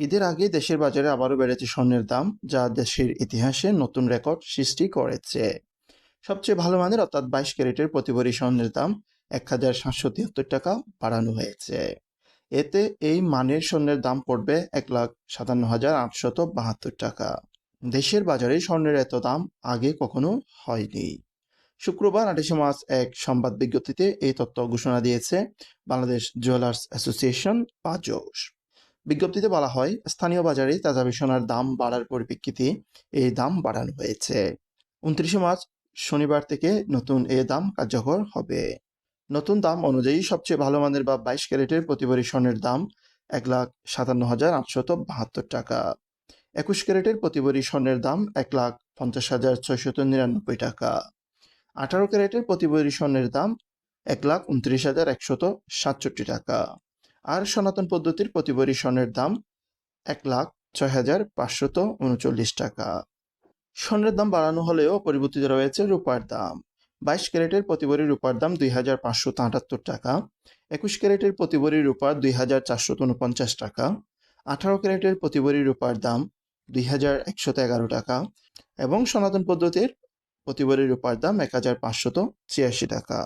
ঈদের আগে দেশের বাজারে আবারও বেড়েছে স্বর্ণের দাম, যা দেশের ইতিহাসে নতুন রেকর্ড সৃষ্টি করেছে। সবচেয়ে ভালো মানের অর্থাৎ বাইশ ক্যারেটের প্রতি স্বর্ণের দাম এক হাজার সাতশো তিয়াত্তর টাকা বাড়ানো হয়েছে। এতে এই মানের স্বর্ণের দাম পড়বে এক লাখ সাতান্ন হাজার আটশত বাহাত্তর টাকা। দেশের বাজারে স্বর্ণের এত দাম আগে কখনো হয়নি। শুক্রবার আঠাশে মার্চ এক সংবাদ বিজ্ঞপ্তিতে এই তথ্য ঘোষণা দিয়েছে বাংলাদেশ জুয়েলার্স অ্যাসোসিয়েশন বাজস বিজ্ঞপ্তিতে বলা হয়, স্থানীয় বাজারে তাজা সোনার দাম বাড়ার পরিপ্রেক্ষিতে এই দাম বাড়ানো হয়েছে। উনত্রিশে মার্চ, শনিবার থেকে নতুন এ দাম কার্যকর হবে। নতুন দাম অনুযায়ী সবচেয়ে ভালো মানের বা বাইশ ক্যারেটের প্রতি ভরি স্বর্ণের দাম এক লাখ সাতান্ন হাজার আটশত বাহাত্তর টাকা। একুশ ক্যারেটের প্রতি ভরি স্বর্ণের দাম এক লাখ পঞ্চাশ হাজার ছয়শত নিরানব্বই টাকা। আঠারো ক্যারেটের প্রতি ভরি স্বর্ণের দাম এক লাখ উনত্রিশ হাজার একশত সাতষট্টি টাকা। আর সনাতন পদ্ধতির প্রতি ভরি স্বর্ণের দাম এক লাখ ছয় হাজার পাঁচশত উনচল্লিশ টাকা। স্বর্ণের দাম বাড়ানো হলেও পরিবর্তিত রয়েছে রূপার দাম। বাইশ ক্যারেটের প্রতি ভরি রূপার দাম দুই হাজার পাঁচশত আটাত্তর টাকা, একুশ ক্যারেটের প্রতি ভরি রূপার দুই হাজার চারশত উনপঞ্চাশ টাকা, আঠারো ক্যারেটের প্রতি ভরি রূপার দাম দুই হাজার একশত এগারো টাকা এবং সনাতন পদ্ধতির প্রতি ভরি রূপার দাম এক হাজার পাঁচশত ছিয়াশি টাকা।